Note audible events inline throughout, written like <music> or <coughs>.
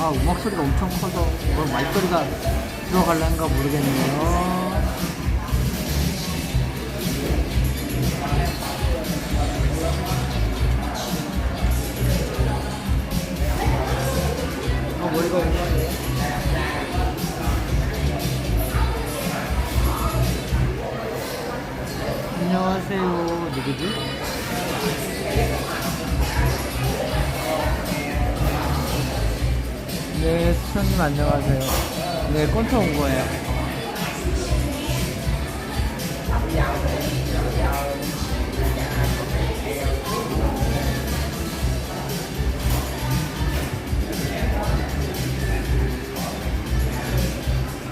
아, 음악 소리가 엄청 커서 뭐 말소리가 들어갈란가 모르겠네요. 아. 안녕하세요. 누구지? 네, 수천님 안녕하세요. 네, 꼰터 온 거예요.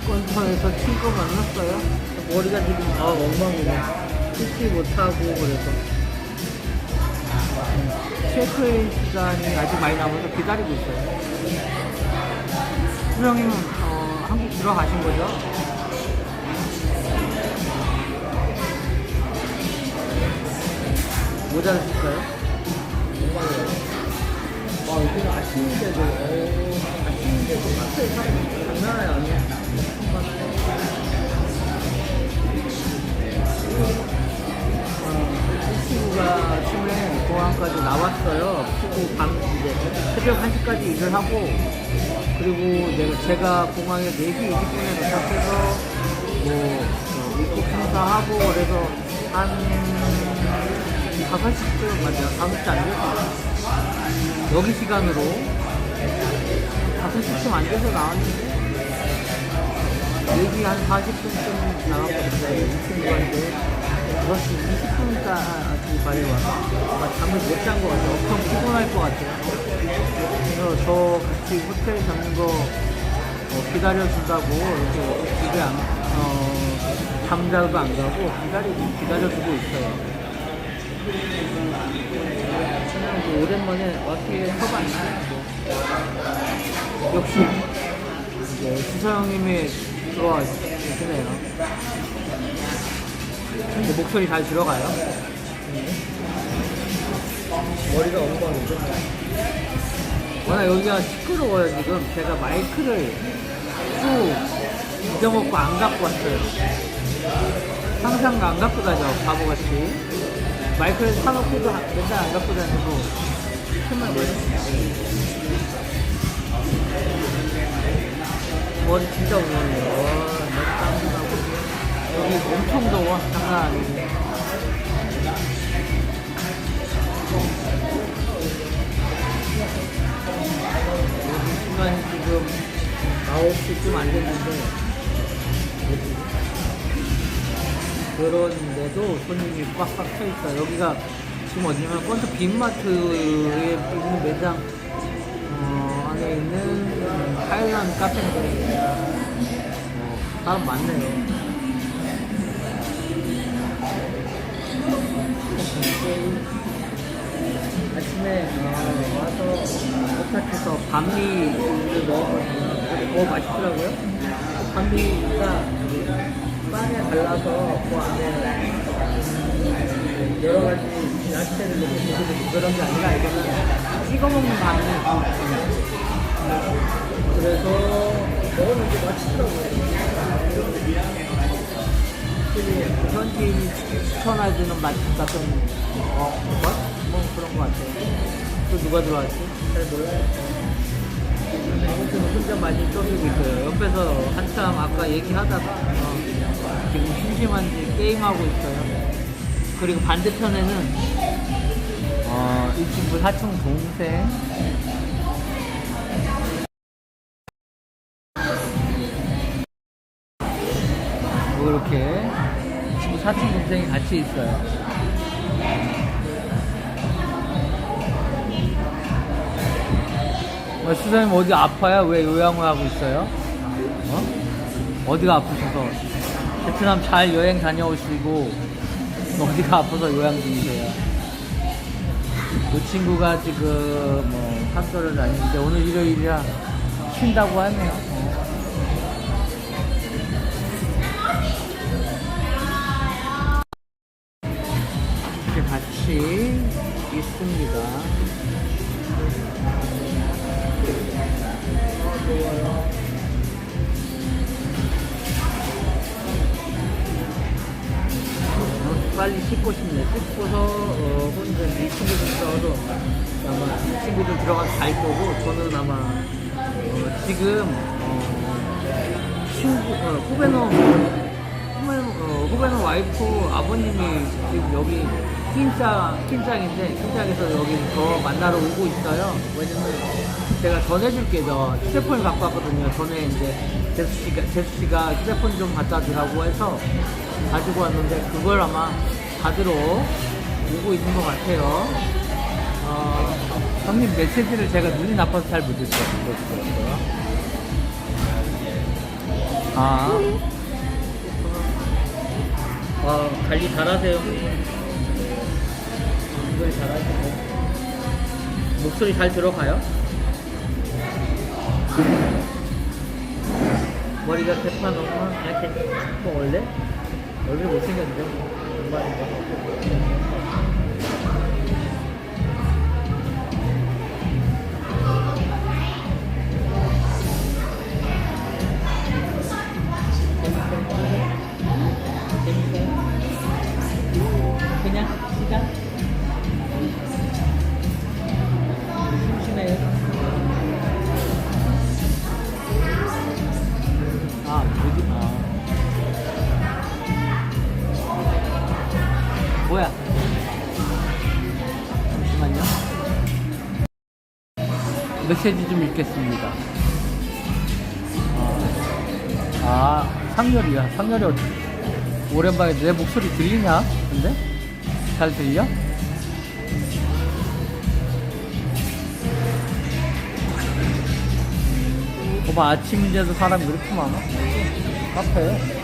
꼰터에서 친구 만났어요. 머리가 지금 아 엉망이네. 씻지 못하고 그래서. 체크인 시간이 아직 많이 남아서 기다리고 있어요. 수영님은 어, 한국 들어가신 거죠? 모자를 쓸까요? 아, 여기는 아침인데도, 어, 아침인데도 마트에 사람 장난 아니야. 아침에 공항까지 나왔어요. 그리고 밤, 이제 새벽 1시까지 일을 하고, 그리고 내가, 제가 공항에 4시 20분에 도착해서, 뭐, 어, 입국 심사하고, 그래서 한 5시쯤, 맞아, 5시 안 돼서, 여기 시간으로 5시쯤 안 돼서 나왔는데, 얘기 한 40분쯤 나왔거든요. 이 친구한테. 그 렇지, 20분까지 빨리 와서 아마 잠을 못 잔 것 같아요. 엄청 피곤할 것 같아요. 그래서 저 같이 호텔 잡는 거 어, 기다려준다고 이렇게 집에 안, 어, 잠자도 안 가고 기다리고, 기다려주고 있어요. 그냥 뭐 오랜만에 서봤는데, 뭐. 역시, 이제 수서 형님이 들어와 계시네요. 제 목소리 잘 들어가요? 머리가 엉망이죠? 워낙 여기가 시끄러워요 지금. 제가 마이크를 쭉 잊어먹고 안 갖고 왔어요. 항상 안 갖고 다녀 바보같이. 마이크를 사놓고도 안- 맨날 안 갖고 다니고. 정말 머리 머리 진짜 나고 여기 엄청 더워 장난 아니고 여기 시간이 지금 9시쯤 안 됐는데 그런데도 손님이 꽉꽉 차 있어요. 여기가 지금 어디냐면 펀트 빈마트에 있는 매장 어, 안에 있는 타일란 카페인데 어, 사람 많네요. 아침에 어, 와서 도착해서 반미를 먹었거든요. 어, 맛있더라고요. 그 반미가 빵에 발라서 그 안에 여러 가지 야채를 넣고 그런 게 아니라 이거는 찍어 먹는 반미. 그래서 먹었는데 맛있더라고요. 확실히 현지인이 추천해주는 맛집 같은 어, 뭐? 뭐 그런 것 같아요. 또 누가 들어왔지? 잘 몰라요. 아무튼 혼자 많이 떠들고 있어요. 옆에서 한참 아까 얘기하다가 어, 지금 심심한지 게임하고 있어요. 그리고 반대편에는 어, 이 친구 사촌 동생 사촌 동생이 같이 있어요. 어, 수사님 어디 아파요? 왜 요양을 하고 있어요? 어? 어디가 아프셔서? 베트남 잘 여행 다녀오시고 어디가 아파서 요양 중이세요? 그 친구가 지금 뭐 학교를 다니는데 오늘 일요일이라 쉰다고 하네요. 좋습니다. 빨리 씻고 싶네. 씻고서 어, 혼자 이 친구들도 아마 이 친구들 들어가서 잘 거고 저는 아마 어, 지금 어, 친구 어, 후배노 후배노, 어, 후배노 와이프 아버님이 지금 여기 킨짱 킨짱인데 킨짱에서 여기 저 만나러 오고 있어요. 왜냐면 제가 전해줄게 저 휴대폰을 갖고 왔거든요. 전에 이제 제수 씨가 제수 씨가 휴대폰 좀 갖다 주라고 해서 가지고 왔는데 그걸 아마 받으러 오고 있는 것 같아요. 어, 형님 메시지를 제가 눈이 나빠서 잘 못 읽었어요. 아. 어, 관리 잘하세요. 이걸 잘하시고. 목소리 잘 들어가요? 머리가 개판 너무 이렇게 뭐 원래 얼굴 못생겼는데 정말 메시지 좀 읽겠습니다. 아, 아 상렬이야. 상렬이 어디? 오랜만에 내 목소리 들리냐? 근데? 잘 들려? 봐봐 아침인데도 사람이 이렇게 많아? 카페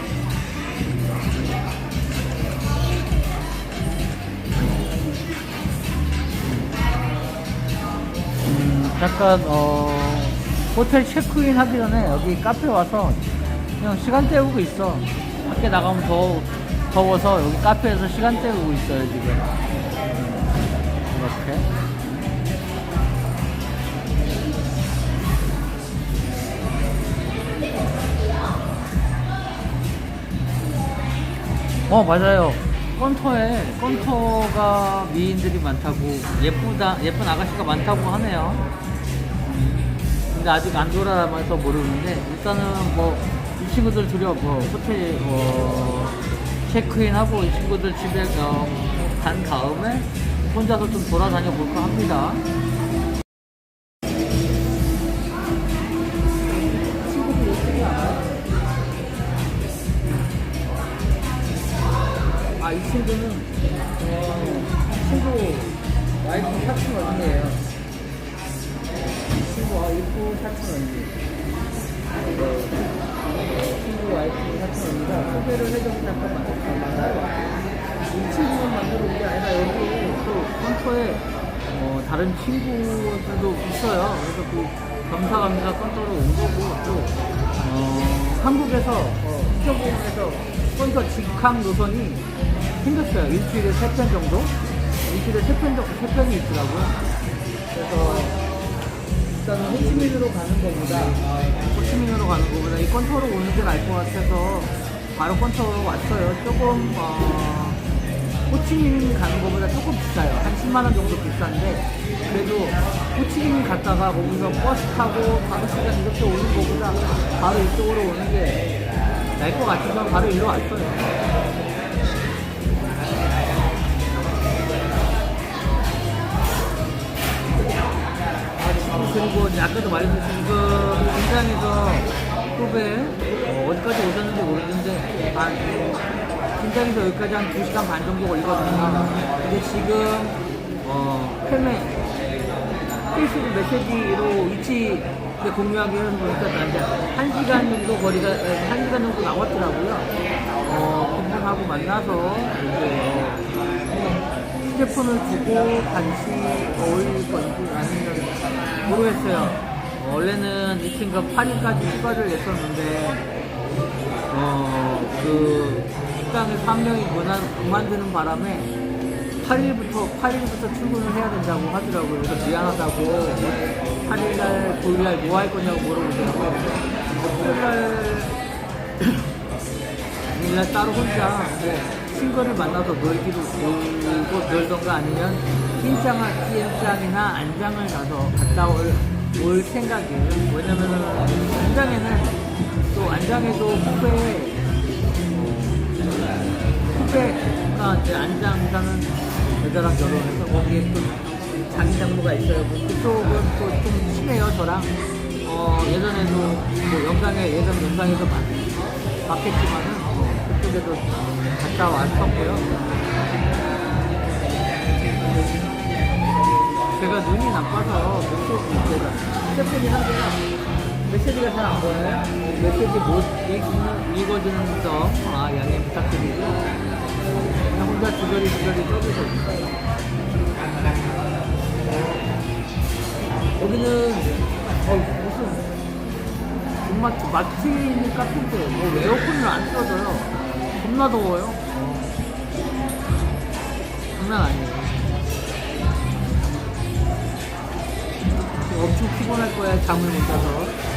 잠깐 어 호텔 체크인 하기 전에 여기 카페 와서 그냥 시간 때우고 있어. 밖에 나가면 더 더워서 여기 카페에서 시간 때우고 있어요 지금. 이렇게. 어 맞아요 건터에 건터가 미인들이 많다고 예쁘다 예쁜 아가씨가 많다고 하네요 근데 아직 안 돌아다녀서 모르는데 일단은 뭐 이 친구들 두려 뭐 호텔 어, 체크인하고 이 친구들 집에 어, 간 다음에 혼자서 좀 돌아다녀 볼까 합니다. 친구, 와이프 사촌 언니예요. 친구, 아, 이쁘 사촌 언니. 네. 친구 와이프 사촌 언니가 소개를 해줘서 잠깐 만났어요. 이 친구만 만나러 온게 아니라 여기 또 컨터에 어, 다른 친구들도 있어요. 그래서 그 겸사겸사 컨터로 온 거고 또 어, 한국에서 어, 수정공원에서 컨터 직항 노선이 생겼어요. 일주일에 세 편 정도? 일주일에 세 편, 정도, 세 편이 있더라고요. 그래서 일단은 호치민으로 가는 것보다 호치민으로 가는 것보다 이 컨터로 오는 게 나을 것 같아서 바로 컨터로 왔어요. 조금 어, 호치민 가는 것보다 조금 비싸요. 한 10만 원 정도 비싼데 그래도 호치민 갔다가 거기서 버스 타고 5시간 이렇게 오는 것보다 바로 이쪽으로 오는 게 나을 것 같아서 바로 이리로 왔어요. 그리고 이제 아까도 말했듯이 이거 긴장에서 후배 어, 어디까지 오셨는지 모르겠는데 아, 긴장에서 여기까지 한 2시간 반 정도 걸리거든요. 근데 지금 어, 팬에 페이스북 메시지로 위치 공유하기 해서 보니까 이제 1시간 정도 거리가 1시간 정도 나왔더라고요. 어, 그분하고 만나서 이제 어, 휴대폰을 두고 같이 어울릴 건지 아니면 모르겠어요. 어, 원래는 이 친구가 8일까지 휴가를 냈었는데, 어, 그, 식당에서 한 명이 그만, 그만두는 바람에 8일부터, 8일부터 출근을 해야 된다고 하더라고요. 그래서 미안하다고 8일날, 9일날 뭐 할 거냐고 물어보더라고요. 9일날, 9일날 <coughs> 따로 혼자 뭐 친구를 만나서 놀기로 놀고 놀던가 아니면 찐짱이나 안장을 가서 갔다 올, 올 생각이에요. 왜냐면은 안장에는 또 안장에도 후배 후배가 이제 안장 사는 여자랑 결혼해서 거기에 또 자기 장모가 있어요. 뭐 그쪽은 또 좀 친해요, 저랑. 어, 예전에도 뭐 영상에, 예전 영상에서 봤, 봤겠지만은 뭐 그쪽에도 갔다 왔었고요. 제가 눈이 나빠서 메시지, 제가 휴대폰이 한 개가 메시지가 잘 안 보여요. 메시지 못 읽- 읽어주는 점, 아, 양해 부탁드리고. 그냥 혼자 주저리 주저리 떠들고 있어요. 여기는 어, 무슨 정말 마트 카페인데 뭐 에어컨을 안 틀어줘요. 겁나 더워요. 장난 아니에요. 엄청 피곤할 거야 잠을 못 자서.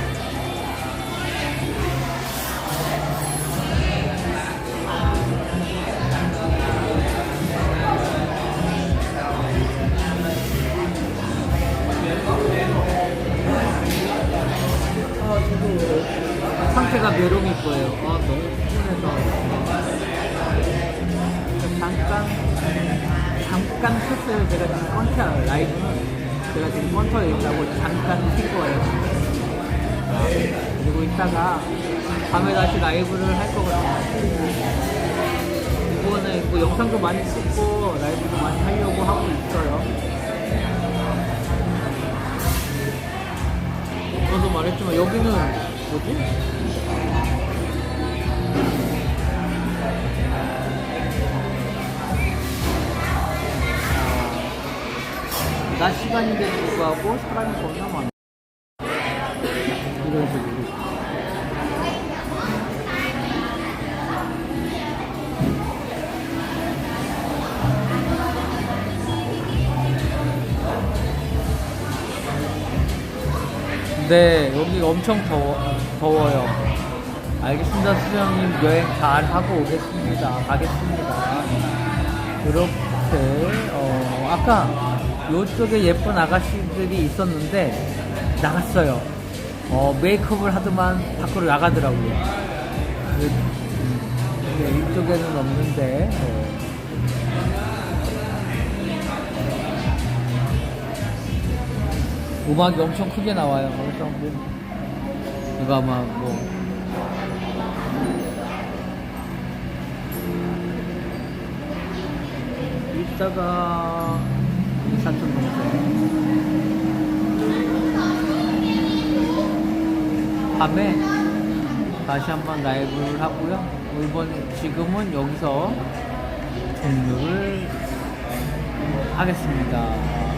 이따가 밤에 다시 라이브를 할 거거든요. 이번에 뭐 영상도 많이 찍고 라이브도 많이 하려고 하고 있어요. 저도 말했지만 여기는 뭐지? 낮 시간인데도 불구하고 사람이 겁나 많아. 네, 여기 엄청 더워, 더워요. 알겠습니다, 수장님. 여행 잘 하고 오겠습니다. 가겠습니다. 이렇게, 어, 아까 요쪽에 예쁜 아가씨들이 있었는데, 나갔어요. 어, 메이크업을 하더만 밖으로 나가더라고요. 네, 이쪽에는 없는데, 어. 음악이 엄청 크게 나와요. 그래서 뭐 이거 아마 뭐 이따가 사촌 동생 밤에 다시 한번 라이브를 하고요. 이번 지금은 여기서 종료를 하겠습니다.